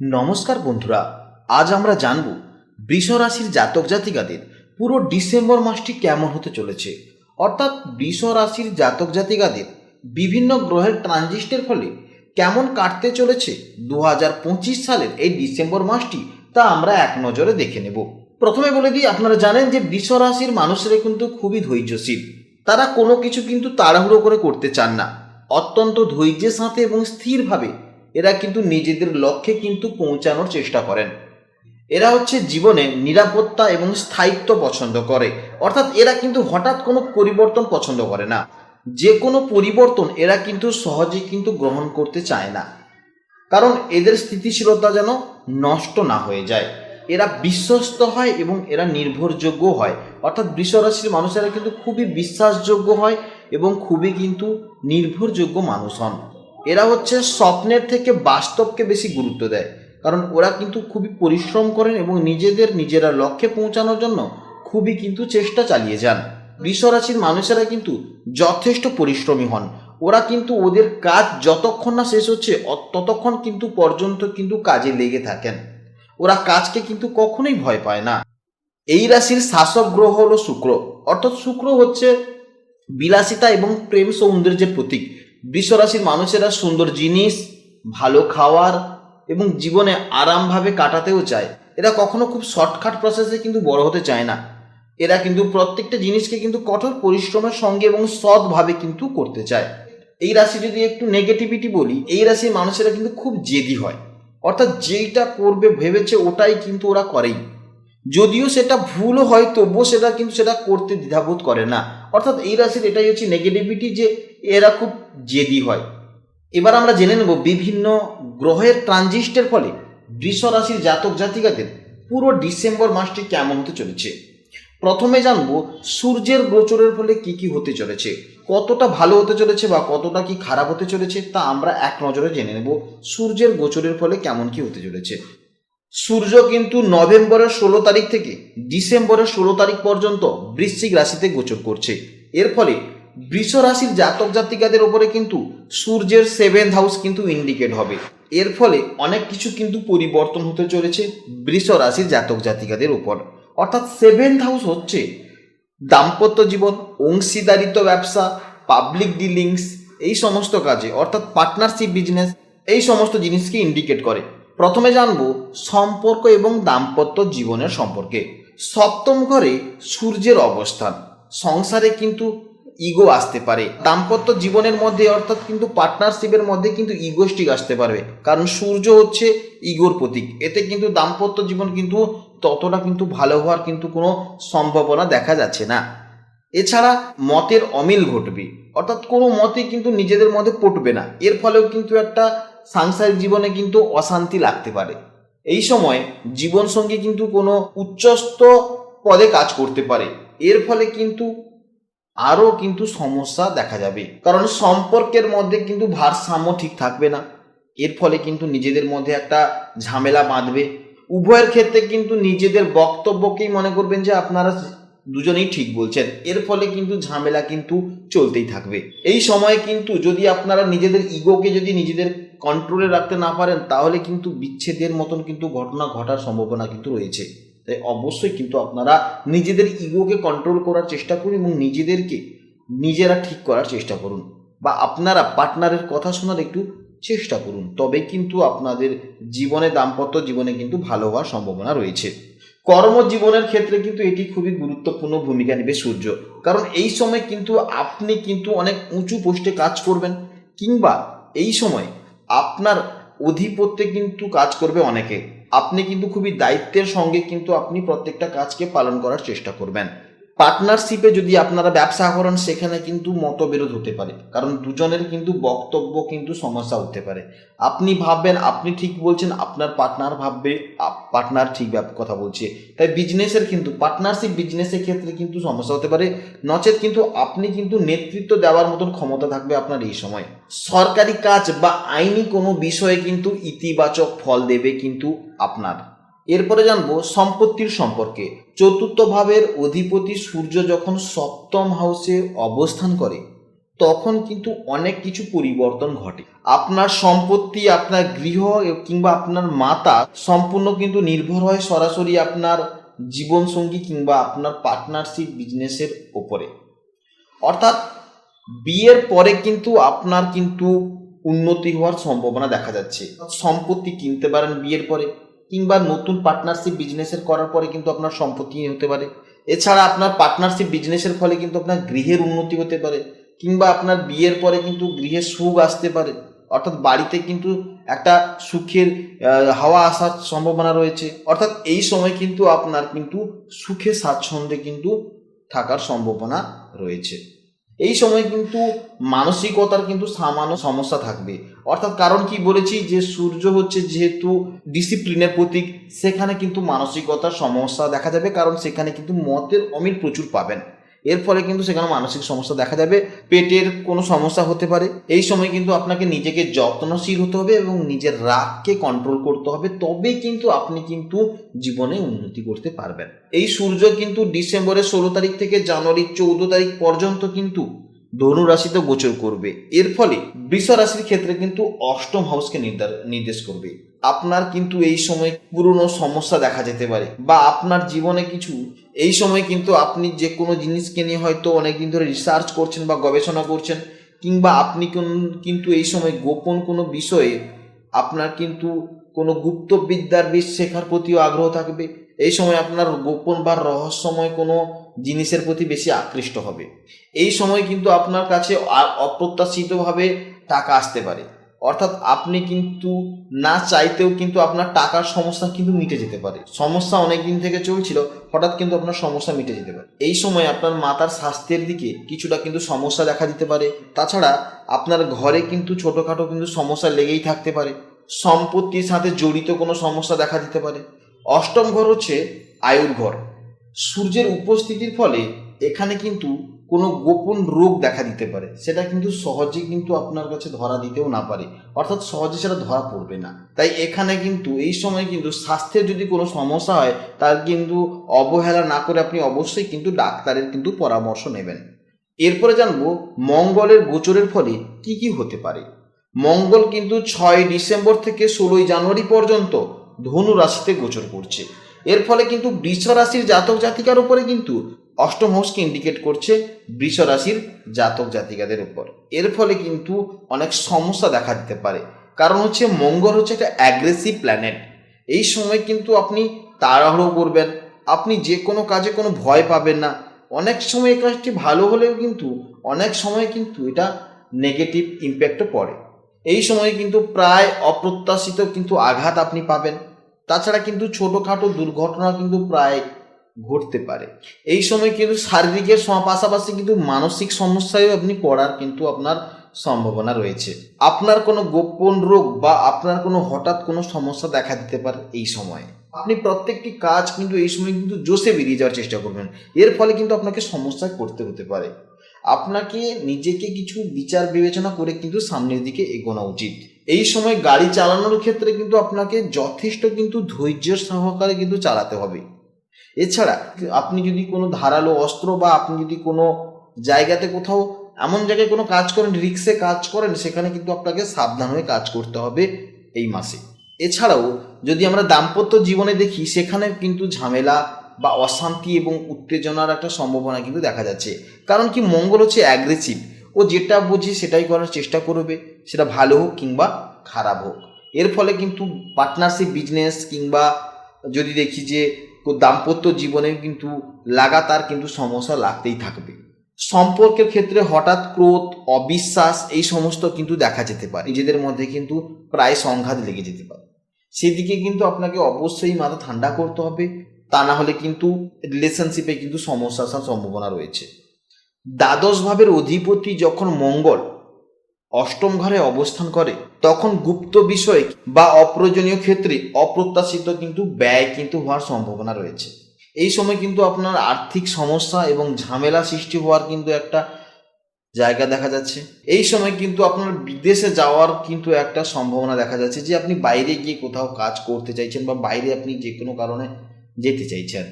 নমস্কার বন্ধুরা, আজ আমরা জানব বৃষ রাশির জাতক জাতিকাদের পুরো ডিসেম্বর মাসটি কেমন হতে চলেছে। অর্থাৎ বৃষ রাশির জাতক জাতিকাদের বিভিন্ন গ্রহের ট্রানজিস্টের ফলে কেমন কাটতে চলেছে দু হাজার পঁচিশ সালের এই ডিসেম্বর মাসটি তা আমরা এক নজরে দেখে নেব। প্রথমে বলে দিই, আপনারা জানেন যে বৃষ রাশির মানুষেরা কিন্তু খুবই ধৈর্যশীল। তারা কোনো কিছু কিন্তু তাড়াহুড়ো করে করতে চান না। অত্যন্ত ধৈর্যের সাথে এবং স্থিরভাবে এরা কিন্তু নিজেদের লক্ষ্যে কিন্তু পৌঁছানোর চেষ্টা করেন। এরা হচ্ছে জীবনে নিরাপত্তা এবং স্থায়িত্ব পছন্দ করে। অর্থাৎ এরা কিন্তু হঠাৎ কোনো পরিবর্তন পছন্দ করে না। যে কোনো পরিবর্তন এরা কিন্তু সহজে কিন্তু গ্রহণ করতে চায় না। কারণ এদের স্থিতিশীলতা যেন নষ্ট না হয়ে যায়। এরা বিশ্বস্ত হয় এবং এরা নির্ভরযোগ্য হয়। অর্থাৎ বৃষরাশির মানুষেরা কিন্তু খুবই বিশ্বাসযোগ্য হয় এবং খুবই কিন্তু নির্ভরযোগ্য মানুষ হন। এরা হচ্ছে স্বপ্নের থেকে বাস্তবকে বেশি গুরুত্ব দেয়। কারণ ওরা কিন্তু খুবই পরিশ্রম করেন এবং নিজেদের নিজেরা লক্ষ্যে পৌঁছানোর জন্য খুবই কিন্তু চেষ্টা চালিয়ে যান। বৃষরাশির মানুষেরা কিন্তু যথেষ্ট পরিশ্রমী হন। ওরা কিন্তু ওদের কাজ যতক্ষণ না শেষ হচ্ছে ততক্ষণ কিন্তু পর্যন্ত কিন্তু কাজে লেগে থাকেন। ওরা কাজকে কিন্তু কখনোই ভয় পায় না। এই রাশির শাসক গ্রহ হলো শুক্র। অর্থাৎ শুক্র হচ্ছে বিলাসিতা এবং প্রেম সৌন্দর্যের প্রতীক। বৃষ রাশির মানুষেরা সুন্দর জিনিস, ভালো খাওয়ার এবং জীবনে আরামভাবে কাটাতেও চায়। এরা কখনো খুব শর্টকাট প্রসেসে কিন্তু বড় হতে চায় না। এরা কিন্তু প্রত্যেকটা জিনিসকে কিন্তু কঠোর পরিশ্রমের সঙ্গে এবং সৎভাবে কিন্তু করতে চায়। এই রাশি যদি একটু নেগেটিভিটি বলি, এই রাশির মানুষেরা কিন্তু খুব জেদি হয়। অর্থাৎ যেইটা করবে, ভেবেছে, ওটাই কিন্তু ওরা করেই। যদিও সেটা ভুলও হয়, তবুও সেটা কিন্তু সেটা করতে দ্বিধাবোধ করে না। অর্থাৎ এই রাশির এটাই হচ্ছে নেগেটিভিটি যে এরা খুব জেদি হয়। এবার আমরা জেনে নেব বিভিন্ন গ্রহের ট্রানজিস্টের ফলে বৃষ রাশির জাতক জাতিকাদের পুরো ডিসেম্বর মাসটি কেমন হতে চলেছে? প্রথমে জানব সূর্যের গোচরের ফলে কি কি হতে চলেছে, কতটা ভালো হতে চলেছে বা কতটা কি খারাপ হতে চলেছে তা আমরা এক নজরে জেনে নেব। সূর্যের গোচরের ফলে কেমন কি হতে চলেছে। সূর্য কিন্তু নভেম্বরের ষোলো তারিখ থেকে ডিসেম্বরের ষোলো তারিখ পর্যন্ত বৃশ্চিক রাশিতে গোচর করছে। এর ফলে বৃষ রাশির জাতক জাতিকাদের ওপরে কিন্তু সূর্যের সেভেন্থ হাউস কিন্তু ইন্ডিকেট হবে। এর ফলে অনেক কিছু কিন্তু পরিবর্তন হতে চলেছে বৃষ রাশির জাতক জাতিকাদের উপর অর্থাৎ সেভেন্থ হাউস হচ্ছে দাম্পত্য জীবন, অংশীদারিত্ব ব্যবসা পাবলিক ডিলিংস এই সমস্ত কাজে, অর্থাৎ পার্টনারশিপ বিজনেস এই সমস্ত জিনিসকে ইন্ডিকেট করে। প্রথমে জানব সম্পর্ক এবং দাম্পত্য জীবনের সম্পর্কে। সপ্তম ঘরে সূর্যের অবস্থান। সংসারে কিন্তু ইগো আসতে পারে। দাম্পত্য জীবনের মধ্যে অর্থাৎ কিন্তু পার্টনারশিপের মধ্যে কিন্তু ইগোস্টিক আসতে পারবে। কারণ সূর্য হচ্ছে ইগোর প্রতীক। এতে কিন্তু দাম্পত্য জীবন কিন্তু ততটা কিন্তু ভালো হওয়ার কিন্তু কোনো সম্ভাবনা দেখা যাচ্ছে না। এছাড়া মতের অমিল ঘটবে। অর্থাৎ কোনো মতে কিন্তু নিজেদের মধ্যে পটবে না। এর ফলেও কিন্তু একটা সাংসারিক জীবনে কিন্তু অশান্তি লাগতে পারে। এই সময় জীবনসঙ্গী কিন্তু কোনো উচ্চস্থ পদে কাজ করতে পারে। এর ফলে কিন্তু আরও কিন্তু সমস্যা দেখা যাবে। কারণ সম্পর্কের মধ্যে কিন্তু ভারসাম্য ঠিক থাকবে না। এর ফলে কিন্তু নিজেদের মধ্যে একটা ঝামেলা বাঁধবে। উভয়ের ক্ষেত্রে কিন্তু নিজেদের বক্তব্যকেই মনে করবেন যে আপনারা দুজনেই ঠিক বলছেন। এর ফলে কিন্তু ঝামেলা কিন্তু চলতেই থাকবে। এই সময়ে কিন্তু যদি আপনারা নিজেদের ইগোকে যদি নিজেদের কন্ট্রোলে রাখতে না পারেন, তাহলে কিন্তু বিচ্ছেদের মতন কিন্তু ঘটনা ঘটার সম্ভাবনা কিন্তু রয়েছে। তাই অবশ্যই কিন্তু আপনারা নিজেদের ইগোকে কন্ট্রোল করার চেষ্টা করুন এবং নিজেদেরকে নিজেরা ঠিক করার চেষ্টা করুন বা আপনারা পার্টনারের কথা শোনার একটু চেষ্টা করুন। তবে কিন্তু আপনাদের জীবনে দাম্পত্য জীবনে কিন্তু ভালো হওয়ার সম্ভাবনা রয়েছে। কর্মজীবনের ক্ষেত্রে কিন্তু এটি খুবই গুরুত্বপূর্ণ ভূমিকা নেবে সূর্য। কারণ এই সময় কিন্তু আপনি কিন্তু অনেক উঁচু পোস্টে কাজ করবেন কিংবা এই সময় আপনার অধিপত্যে কিন্তু কাজ করবে অনেকে। আপনি কিন্তু খুবই দায়িত্বের সঙ্গে কিন্তু আপনি প্রত্যেকটা কাজকে পালন করার চেষ্টা করবেন। পার্টনারশিপে যদি আপনারা ব্যবসা করেন, সেখানে কিন্তু মতবিরোধ হতে পারে। কারণ দুজনের কিন্তু বক্তব্য কিন্তু সমস্যা হতে পারে। আপনি ভাববেন, আপনি ঠিক বলছেন, আপনার পার্টনার ভাববে পার্টনার ঠিক কথা বলছে। তাই বিজনেসের কিন্তু পার্টনারশিপ বিজনেসের ক্ষেত্রে কিন্তু সমস্যা হতে পারে। নচেত কিন্তু আপনি কিন্তু নেতৃত্ব দেওয়ার মতন ক্ষমতা থাকবে আপনার এই সময়। সরকারি কাজ বা আইনি কোনো বিষয়ে কিন্তু ইতিবাচক ফল দেবে কিন্তু আপনার। এরপরে জানব সম্পত্তির সম্পর্কে। চতুর্থ ভাবের অধিপতি সূর্য যখন সপ্তম হাউসে অবস্থান করে, তখন কিন্তু অনেক কিছু পরিবর্তন ঘটে। আপনার সম্পত্তি, আপনার গৃহ কিংবা আপনার মাতা সম্পূর্ণ কিন্তু নির্ভর হয় সরাসরি আপনার জীবনসঙ্গী কিংবা আপনার পার্টনারশিপ বিজনেসের ওপরে। অর্থাৎ বিয়ের পরে কিন্তু আপনার কিন্তু উন্নতি হওয়ার সম্ভাবনা দেখা যাচ্ছে। সম্পত্তি কিনতে পারেন বিয়ের পরে। কিংবা নতুন পার্টনারশিপ বিজনেসের করার পরে কিন্তু আপনার সম্পত্তি হতে পারে। এছাড়া আপনার পার্টনারশিপ বিজনেসের ফলে কিন্তু আপনার গৃহের উন্নতি হতে পারে, কিংবা আপনার বিয়ের পরে কিন্তু গৃহে সুখ আসতে পারে। অর্থাৎ বাড়িতে কিন্তু একটা সুখের হাওয়া আসার সম্ভাবনা রয়েছে। অর্থাৎ এই সময় কিন্তু আপনার কিন্তু সুখে স্বাচ্ছন্দ্যে কিন্তু থাকার সম্ভাবনা রয়েছে। এই সময় কিন্তু মানসিকতার কিন্তু সামান্য সমস্যা থাকবে। অর্থাৎ কারণ কি বলেছি যে সূর্য হচ্ছে যেহেতু ডিসিপ্লিনের প্রতীক, সেখানে কিন্তু মানসিকতার সমস্যা দেখা যাবে। কারণ সেখানে কিন্তু মতের অমিল প্রচুর পাবেন। এর ফলে কিন্তু সেখানে মানসিক সমস্যা দেখা যাবে, পেটের কোনো সমস্যা হতে পারে। এই সময় কিন্তু আপনাকে নিজেকে যত্নশীল হতে হবে এবং নিজের রাগকে কন্ট্রোল করতে হবে, তবেই কিন্তু আপনি কিন্তু জীবনে উন্নতি করতে পারবেন। এই সূর্য কিন্তু ডিসেম্বরের ষোলো তারিখ থেকে জানুয়ারির চৌদ্দ তারিখ পর্যন্ত কিন্তু ধনু রাশিতে গোচর করবে। এর ফলে বৃষ রাশির ক্ষেত্রে কিন্তু অষ্টম হাউসকে নির্দেশ করবে। আপনার কিন্তু এই সময় পুরনো সমস্যা দেখা যেতে পারে বা আপনার জীবনে কিছু এই সময় কিন্তু আপনি যে কোনো জিনিসকে নিয়ে হয়তো অনেকদিন ধরে রিসার্চ করছেন বা গবেষণা করছেন, কিংবা আপনি কোন- কিন্তু এই সময় গোপন কোনো বিষয়ে আপনার কিন্তু কোনো গুপ্তবিদ্যার বিষ শেখার প্রতিও আগ্রহ থাকবে। এই সময় আপনার গোপন বা রহস্যময় কোনো জিনিসের প্রতি বেশি আকৃষ্ট হবে। এই সময় কিন্তু আপনার কাছে অপ্রত্যাশিতভাবে টাকা আসতে পারে। অর্থাৎ আপনি কিন্তু না চাইতেও কিন্তু আপনার টাকার সমস্যা কিন্তু মিটে যেতে পারে। সমস্যা অনেক দিন থেকে চলছিল, হঠাৎ কিন্তু আপনার সমস্যা মিটে যেতে পারে। এই সময় আপনার মাতার স্বাস্থ্যের দিকে কিছুটা কিন্তু সমস্যা দেখা দিতে পারে। তাছাড়া আপনার ঘরে কিন্তু ছোটোখাটো কিন্তু সমস্যা লেগেই থাকতে পারে। সম্পত্তির সাথে জড়িত কোনো সমস্যা দেখা দিতে পারে। অষ্টম ঘর হচ্ছে আয়ুর ঘর। সূর্যের উপস্থিতির ফলে এখানে কিন্তু কোনো গোপন রোগ দেখা দিতে পারে, সেটা কিন্তু সহজে কিন্তু আপনার কাছে ধরা দিতেও না পারে। অর্থাৎ সহজে সেটা ধরা পড়বে না। তাই এখানে কিন্তু, এই সময় কিন্তু স্বাস্থ্যের যদি কোনো সমস্যা হয়, তার কিন্তু অবহেলা না করে আপনি অবশ্যই কিন্তু ডাক্তারের কিন্তু পরামর্শ নেবেন। এরপরে জানব, মঙ্গলের গোচরের ফলে কি কি হতে পারে? মঙ্গল কিন্তু ছয় ডিসেম্বর থেকে ষোলোই জানুয়ারি পর্যন্ত ধনু রাশিতে গোচর করছে। এর ফলে কিন্তু বৃষ রাশির জাতক জাতিকার উপরে কিন্তু অষ্টম হাউসকে ইন্ডিকেট করছে বৃষ রাশির জাতক জাতিকাদের উপর। এর ফলে কিন্তু অনেক সমস্যা দেখা দিতে পারে। কারণ হচ্ছে মঙ্গল হচ্ছে একটা অ্যাগ্রেসিভ প্ল্যানেট এই সময় কিন্তু আপনি তাড়াহুড়ো করবেন, আপনি যে কোনো কাজে কোনো ভয় পাবেন না। অনেক সময় এই কাজটি ভালো হলেও কিন্তু অনেক সময় কিন্তু এটা নেগেটিভ ইম্প্যাক্টও পড়ে। এই সময় কিন্তু প্রায় অপ্রত্যাশিত কিন্তু আঘাত আপনি পাবেন। তাছাড়া কিন্তু ছোটোখাটো দুর্ঘটনা কিন্তু প্রায় ঘটতে পারে। এই সময় কিন্তু শারীরিকের পাশাপাশি কিন্তু মানসিক সমস্যায়ও আপনি পড়ার কিন্তু আপনার সম্ভাবনা রয়েছে। আপনার কোনো গোপন রোগ বা আপনার কোনো হঠাৎ কোনো সমস্যা দেখা দিতে পারে এই সময়ে। আপনি প্রত্যেকটি কাজ কিন্তু এই সময় কিন্তু জোশে বেরিয়ে যাওয়ার চেষ্টা করবেন। এর ফলে কিন্তু আপনাকে সমস্যায় পড়তে হতে পারে। আপনাকে নিজেকে কিছু বিচার বিবেচনা করে কিন্তু সামনের দিকে এগোনো উচিত। এই সময় গাড়ি চালানোর ক্ষেত্রে কিন্তু আপনাকে যথেষ্ট কিন্তু ধৈর্যের সহকারে কিন্তু চালাতে হবে। এছাড়া আপনি যদি কোনো ধারালো অস্ত্র বা আপনি যদি কোনো জায়গাতে কোথাও এমন জায়গায় কোনো কাজ করেন, রিক্সে কাজ করেন, সেখানে কিন্তু আপনাকে সাবধান হয়ে কাজ করতে হবে এই মাসে। এছাড়াও যদি আমরা দাম্পত্য জীবনে দেখি, সেখানে কিন্তু ঝামেলা বা অশান্তি এবং উত্তেজনার একটা সম্ভাবনা কিন্তু দেখা যাচ্ছে। কারণ কি, মঙ্গল হচ্ছে অ্যাগ্রেসিভ ও যেটা বুঝে সেটাই করার চেষ্টা করবে, সেটা ভালো হোক কিংবা খারাপ হোক। এর ফলে কিন্তু পার্টনারশিপ বিজনেস কিংবা যদি দেখি যে দাম্পত্য জীবনে কিন্তু লাগাতার কিন্তু সমস্যা লাগতেই থাকবে। সম্পর্কের ক্ষেত্রে হঠাৎ ক্রোধ, অবিশ্বাস এই সমস্ত কিন্তু দেখা যেতে পারে। নিজেদের মধ্যে কিন্তু প্রায় সংঘাত লেগে যেতে পারে। সেদিকে কিন্তু আপনাকে অবশ্যই মাথা ঠান্ডা করতে হবে। তা না হলে কিন্তু রিলেশনশিপে কিন্তু সমস্যা আসার সম্ভাবনা রয়েছে। দ্বাদশ ভাবের অধিপতি যখন মঙ্গল অষ্টম ঘরে অবস্থান করে, তখন গুপ্ত বিষয় বা অপ্রয়োজনীয় ক্ষেত্রে অপ্রত্যাশিত কিন্তু ব্যয় কিন্তু হওয়ার সম্ভাবনা রয়েছে। এই সময় কিন্তু আপনার আর্থিক সমস্যা এবং ঝামেলা সৃষ্টি হওয়ার কিন্তু একটা জায়গা দেখা যাচ্ছে। এই সময় কিন্তু আপনার বিদেশে যাওয়ার কিন্তু একটা সম্ভাবনা দেখা যাচ্ছে যে আপনি বাইরে গিয়ে কোথাও কাজ করতে চাইছেন বা বাইরে আপনি যে কোনো কারণে যেতে চাইছেন।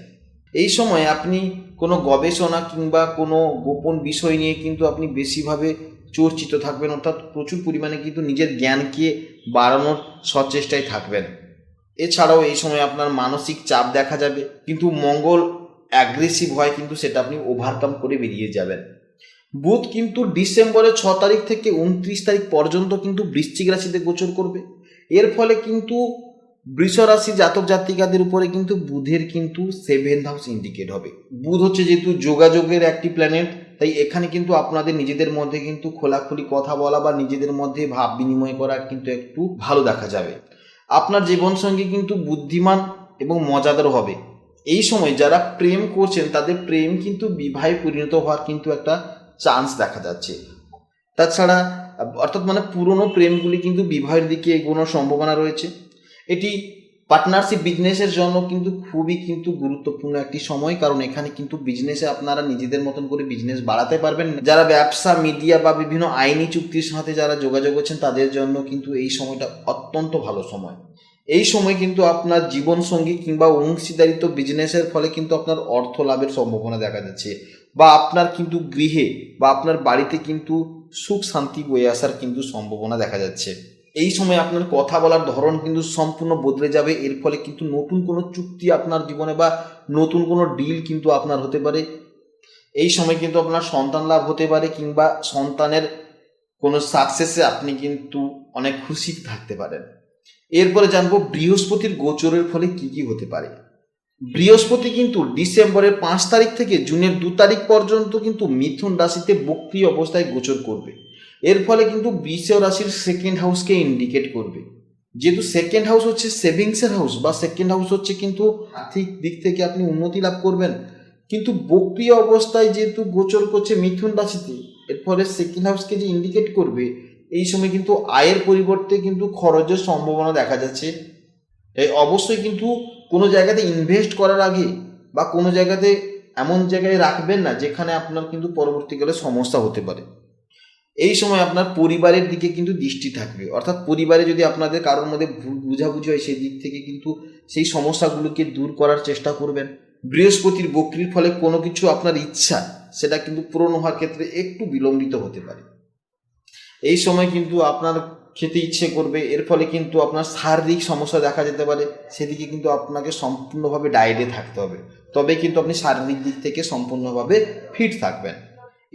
এই সময় আপনি কোনো গবেষণা কিংবা কোনো গোপন বিষয় নিয়ে কিন্তু আপনি বেশিভাবে চর্চিত থাকবেন, অর্থাৎ প্রচুর পরিমাণে কিন্তু নিজের জ্ঞানকে বাড়ানোর সচেষ্টায় থাকবেন। এছাড়াও এই সময় আপনার মানসিক চাপ দেখা যাবে, কিন্তু মঙ্গল অ্যাগ্রেসিভ হয় কিন্তু সেটা আপনি ওভারকাম করে বেরিয়ে যাবেন। বুধ কিন্তু ডিসেম্বরের ছ তারিখ থেকে উনত্রিশ তারিখ পর্যন্ত কিন্তু বৃশ্চিক রাশিতে গোচর করবে। এর ফলে কিন্তু বৃষ রাশি জাতক জাতিকাদের উপরে কিন্তু বুধের কিন্তু সেভেন্থ হাউস ইন্ডিকেট হবে। বুধ হচ্ছে যেহেতু যোগাযোগের একটি প্ল্যানেট তাই এখানে কিন্তু আপনাদের নিজেদের মধ্যে কিন্তু খোলাখুলি কথা বলা বা নিজেদের মধ্যে ভাব বিনিময় করা কিন্তু একটু ভালো দেখা যাবে। আপনার জীবনসঙ্গী কিন্তু বুদ্ধিমান এবং মজাদার হবে। এই সময় যারা প্রেম করছেন, তাদের প্রেম কিন্তু বিবাহে পরিণত হওয়ার কিন্তু একটা চান্স দেখা যাচ্ছে। তাছাড়া, অর্থাৎ মানে পুরনো প্রেমগুলি কিন্তু বিবাহের দিকে এগোনোর সম্ভাবনা রয়েছে। এটি পার্টনারশিপ বিজনেসের জন্য কিন্তু খুবই কিন্তু গুরুত্বপূর্ণ একটি সময়, কারণ এখানে কিন্তু বিজনেসে আপনারা নিজেদের মতন করে বিজনেস বাড়াতে পারবেন। যারা ব্যবসা মিডিয়া বা বিভিন্ন আইনি চুক্তির সাথে যারা যোগাযোগ করছেন, তাদের জন্য কিন্তু এই সময়টা অত্যন্ত ভালো সময়। এই সময় কিন্তু আপনার জীবনসঙ্গী কিংবা অংশীদারিত্ব বিজনেসের ফলে কিন্তু আপনার অর্থ লাভের সম্ভাবনা দেখা যাচ্ছে। বা আপনার কিন্তু গৃহে বা আপনার বাড়িতে কিন্তু সুখ শান্তি বয়ে আসার কিন্তু সম্ভাবনা দেখা যাচ্ছে। এই সময় আপনার কথা বলার ধরন কিন্তু সম্পূর্ণ বদলে যাবে। এর ফলে কিন্তু নতুন কোনো চুক্তি আপনার জীবনে বা নতুন কোনো ডিল কিন্তু আপনার হতে পারে। এই সময় কিন্তু আপনার সন্তান লাভ হতে পারে কিংবা সন্তানের কোনো সাকসেসে আপনি কিন্তু অনেক খুশি থাকতে পারেন। এরপরে জানব বৃহস্পতির গোচরের ফলে কি কি হতে পারে। বৃহস্পতি কিন্তু ডিসেম্বরের পাঁচ তারিখ থেকে জুনের দু তারিখ পর্যন্ত কিন্তু মিথুন রাশিতে বক্রি অবস্থায় গোচর করবে। এর ফলে কিন্তু বৃষ রাশির সেকেন্ড হাউসকে ইন্ডিকেট করবে। যেহেতু সেকেন্ড হাউস হচ্ছে সেভিংসের হাউস বা সেকেন্ড হাউস হচ্ছে কিন্তু আর্থিক দিক থেকে আপনি উন্নতি লাভ করবেন। কিন্তু বক্রিয় অবস্থায় যেহেতু গোচর করছে মিথুন রাশিতে, এর ফলে সেকেন্ড হাউসকে যে ইন্ডিকেট করবে, এই সময় কিন্তু আয়ের পরিবর্তে কিন্তু খরচের সম্ভাবনা দেখা যাচ্ছে। এই অবশ্যই কিন্তু কোনো জায়গাতে ইনভেস্ট করার আগে বা কোনো জায়গাতে এমন জায়গায় রাখবেন না যেখানে আপনার কিন্তু পরবর্তীকালে সমস্যা হতে পারে। এই সময় আপনার পরিবারের দিকে কিন্তু দৃষ্টি থাকবে। অর্থাৎ পরিবারে যদি আপনাদের কারোর মধ্যে ভুল বুঝাবুঝি হয় সেই দিক থেকে কিন্তু সেই সমস্যাগুলোকে দূর করার চেষ্টা করবেন। বৃহস্পতির বক্রির ফলে কোনো কিছু আপনার ইচ্ছা, সেটা কিন্তু পূরণ হওয়ার ক্ষেত্রে একটু বিলম্বিত হতে পারে। এই সময় কিন্তু আপনার খেতে ইচ্ছে করবে, এর ফলে কিন্তু আপনার শারীরিক সমস্যা দেখা যেতে পারে, সেদিকে কিন্তু আপনাকে সম্পূর্ণভাবে ডায়েটে থাকতে হবে। তবে কিন্তু আপনি শারীরিক দিক থেকে সম্পূর্ণভাবে ফিট থাকবেন।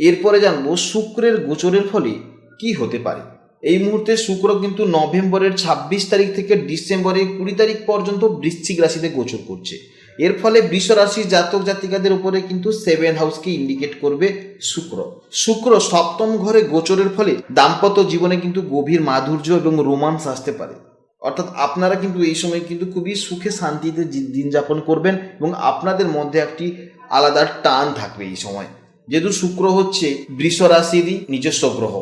এরপরে জানব শুক্রের গোচরের ফলে কি হতে পারে। এই মুহূর্তে শুক্র কিন্তু নভেম্বরের ছাব্বিশ তারিখ থেকে ডিসেম্বরের কুড়ি তারিখ পর্যন্ত বৃশ্চিক রাশিতে গোচর করছে। এর ফলে বৃষ রাশির জাতক জাতিকাদের উপরে কিন্তু সেভেন হাউসকে ইন্ডিকেট করবে শুক্র। শুক্র সপ্তম ঘরে গোচরের ফলে দাম্পত্য জীবনে কিন্তু গভীর মাধুর্য এবং রোমান্স আসতে পারে। অর্থাৎ আপনারা কিন্তু এই সময় কিন্তু খুবই সুখে শান্তিতে দিন যাপন করবেন এবং আপনাদের মধ্যে একটি আলাদা টান থাকবে এই সময়। যেহেতু শুক্র হচ্ছে বৃষ রাশিরই নিজস্ব গ্রহ,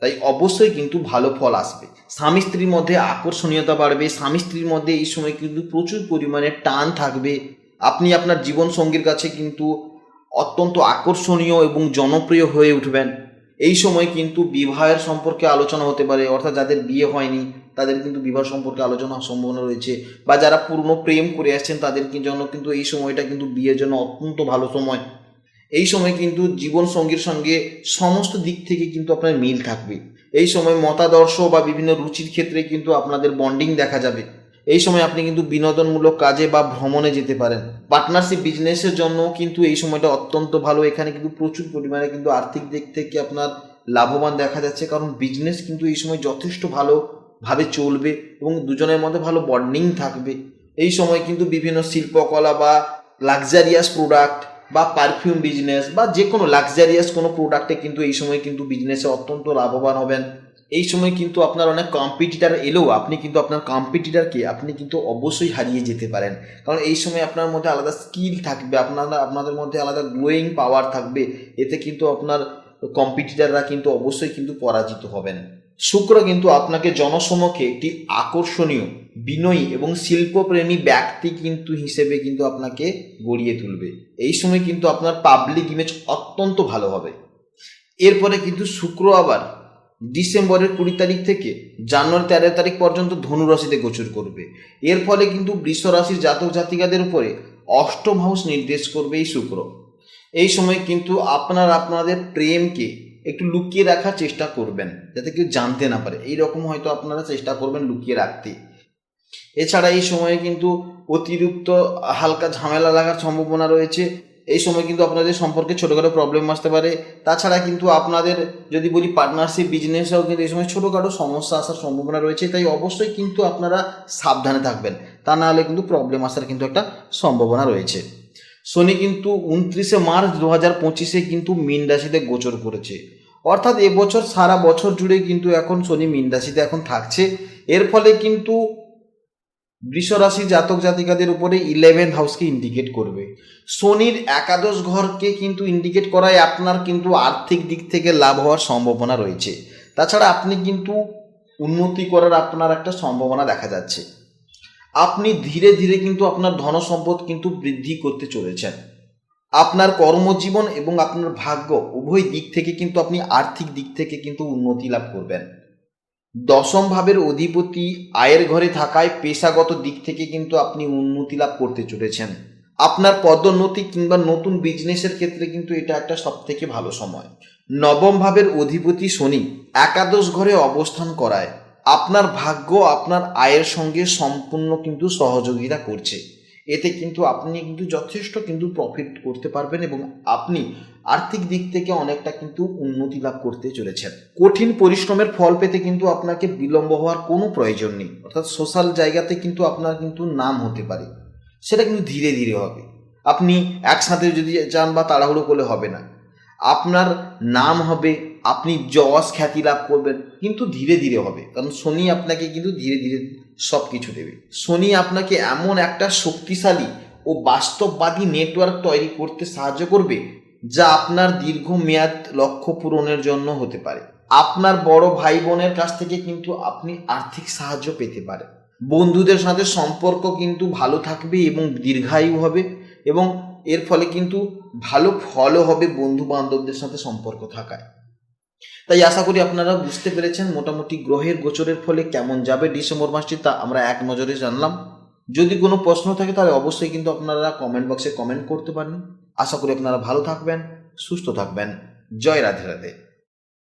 তাই অবশ্যই কিন্তু ভালো ফল আসবে। স্বামী স্ত্রীর মধ্যে আকর্ষণীয়তা বাড়বে, স্বামী স্ত্রীর মধ্যে এই সময় কিন্তু প্রচুর পরিমাণে টান থাকবে। আপনি আপনার জীবন সঙ্গীর কাছে কিন্তু অত্যন্ত আকর্ষণীয় এবং জনপ্রিয় হয়ে উঠবেন। এই সময় কিন্তু বিবাহের সম্পর্কে আলোচনা হতে পারে, অর্থাৎ যাদের বিয়ে হয়নি, তাদের কিন্তু বিবাহ সম্পর্কে আলোচনা সম্ভাবনা রয়েছে। বা যারা পুরনো প্রেম করে আসছেন, তাদের জন্য কিন্তু এই সময়টা কিন্তু বিয়ের জন্য অত্যন্ত ভালো সময়। এই সময় কিন্তু জীবন সঙ্গীর সঙ্গে সমস্ত দিক থেকে কিন্তু আপনার মিল থাকবে। এই সময় মতাদর্শ বা বিভিন্ন রুচির ক্ষেত্রে কিন্তু আপনাদের বন্ডিং দেখা যাবে। এই সময় আপনি কিন্তু বিনোদনমূলক কাজে বা ভ্রমণে যেতে পারেন। পার্টনারশিপ বিজনেসের জন্য কিন্তু এই সময়টা অত্যন্ত ভালো। এখানে কিন্তু প্রচুর পরিমাণে কিন্তু আর্থিক দিক থেকে আপনার লাভবান দেখা যাচ্ছে। কারণ বিজনেস কিন্তু এই সময় যথেষ্ট ভালোভাবে চলবে এবং দুজনের মধ্যে ভালো বন্ডিং থাকবে। এই সময় কিন্তু বিভিন্ন শিল্পকলা বা লাক্সারিয়াস প্রোডাক্ট বা পারফিউম বিজনেস বা যে কোনো লাক্সারিয়াস কোনো প্রোডাক্টে কিন্তু এই সময় কিন্তু বিজনেসে অত্যন্ত লাভবান হবেন। এই সময় কিন্তু আপনার অনেক কম্পিটিটার এলেও আপনি কিন্তু আপনার কম্পিটিটারকে আপনি কিন্তু অবশ্যই হারিয়ে যেতে পারেন। কারণ এই সময় আপনার মধ্যে আলাদা স্কিল থাকবে, আপনারা, আপনাদের মধ্যে আলাদা গ্লোয়িং পাওয়ার থাকবে। এতে কিন্তু আপনার কম্পিটিটাররা কিন্তু অবশ্যই কিন্তু পরাজিত হবেন। শুক্র কিন্তু আপনাকে জনসমক্ষে একটি আকর্ষণীয়, বিনয়ী এবং শিল্পপ্রেমী ব্যক্তি কিন্তু হিসেবে কিন্তু আপনাকে গড়িয়ে তুলবে। এই সময় কিন্তু আপনার পাবলিক ইমেজ অত্যন্ত ভালো হবে। এরপরে কিন্তু শুক্র আবার ডিসেম্বরের কুড়ি তারিখ থেকে জানুয়ারি তেরো তারিখ পর্যন্ত ধনুরাশিতে গোচর করবে। এর ফলে কিন্তু বৃষ রাশির জাতক জাতিকাদের উপরে অষ্টম হাউস নির্দেশ করবে এই শুক্র। এই সময় কিন্তু আপনার আপনাদের প্রেমকে একটু লুকিয়ে রাখার চেষ্টা করবেন, যাতে কেউ জানতে না পারে। এইরকম হয়তো আপনারা চেষ্টা করবেন লুকিয়ে রাখতে। এছাড়া এই সময়ে কিন্তু অতিরিক্ত হালকা ঝামেলা লাগার সম্ভাবনা রয়েছে। এই সময় কিন্তু আপনাদের সম্পর্কে ছোটোখাটো প্রবলেম আসতে পারে। তাছাড়া কিন্তু আপনাদের যদি বলি পার্টনারশিপ বিজনেসেও কিন্তু এই সময় ছোটোখাটো সমস্যা আসার সম্ভাবনা রয়েছে। তাই অবশ্যই কিন্তু আপনারা সাবধানে থাকবেন। তা না হলে কিন্তু প্রবলেম আসার কিন্তু একটা সম্ভাবনা রয়েছে। শনি কিন্তু উনত্রিশে মার্চ দু হাজার পঁচিশে কিন্তু মীন রাশিতে গোচর করেছে। অর্থাৎ এবছর সারা বছর জুড়ে কিন্তু এখন শনি মীন রাশিতে এখন থাকছে। এর ফলে কিন্তু বৃষ রাশি জাতক জাতিকাদের উপরে ইলেভেন হাউসকে ইন্ডিকেট করবে। শনির একাদশ ঘরকে কিন্তু ইন্ডিকেট করায় আপনার কিন্তু আর্থিক দিক থেকে লাভ হওয়ার সম্ভাবনা রয়েছে। তাছাড়া আপনি কিন্তু উন্নতি করার আপনার একটা সম্ভাবনা দেখা যাচ্ছে। আপনি ধীরে ধীরে কিন্তু আপনার ধন সম্পদ কিন্তু বৃদ্ধি করতে চলেছেন। আপনার কর্মজীবন এবং আপনার ভাগ্য উভয় দিক থেকে কিন্তু আপনি আর্থিক দিক থেকে কিন্তু উন্নতি লাভ করবেন। দশম ভাবের অধিপতি আয়ের ঘরে থাকায় পেশাগত দিক থেকে কিন্তু আপনি উন্নতি লাভ করতে চলেছেন। আপনার পদোন্নতি কিংবা নতুন বিজনেসের ক্ষেত্রে কিন্তু এটা একটা সব থেকে ভালো সময়। নবম ভাবের অধিপতি শনি একাদশ ঘরে অবস্থান করায়। আপনার ভাগ্য আপনার আয়ের সঙ্গে সম্পূর্ণ কিন্তু সহযোগিতা করছে। এতে কিন্তু আপনি কিন্তু যথেষ্ট কিন্তু প্রফিট করতে পারবেন এবং আপনি আর্থিক দিক থেকে অনেকটা কিন্তু উন্নতি লাভ করতে চলেছেন। কঠিন পরিশ্রমের ফল পেতে কিন্তু আপনাকে বিলম্ব হওয়ার কোনো প্রয়োজন নেই। অর্থাৎ সোশ্যাল জায়গাতে কিন্তু আপনার কিন্তু নাম হতে পারে। সেটা কিন্তু ধীরে ধীরে হবে। আপনি একসাথে যদি যান বা তাড়াহুড়ো করলে হবে না। আপনার নাম হবে, আপনি যশ খ্যাতি লাভ করবেন, কিন্তু ধীরে ধীরে হবে। কারণ শনি আপনাকে কিন্তু ধীরে ধীরে সব কিছু দেবে। শনি আপনাকে এমন একটা শক্তিশালী ও বাস্তববাদী নেটওয়ার্ক তৈরি করতে সাহায্য করবে, যা আপনার দীর্ঘমেয়াদ লক্ষ্য পূরণের জন্য হতে পারে। আপনার বড় ভাই বোনের কাছ থেকে কিন্তু আপনি আর্থিক সাহায্য পেতে পারেন। বন্ধুদের সাথে সম্পর্ক কিন্তু ভালো থাকবে এবং দীর্ঘায়ু হবে এবং এর ফলে কিন্তু ভালো ফলও হবে বন্ধু বান্ধবদের সাথে সম্পর্ক থাকায়। তাই আশা করি আপনারা বুঝতে পেরেছেন মোটামুটি গ্রহের গোচরের ফলে কেমন যাবে ডিসেম্বর মাসটি, তা আমরা এক নজরে জানলাম। যদি কোনো প্রশ্ন থাকে তাহলে অবশ্যই কিন্তু আপনারা কমেন্ট বক্সে কমেন্ট করতে পারেন। আশা করি আপনারা ভালো থাকবেন, সুস্থ থাকবেন। জয় রাধে রাধে।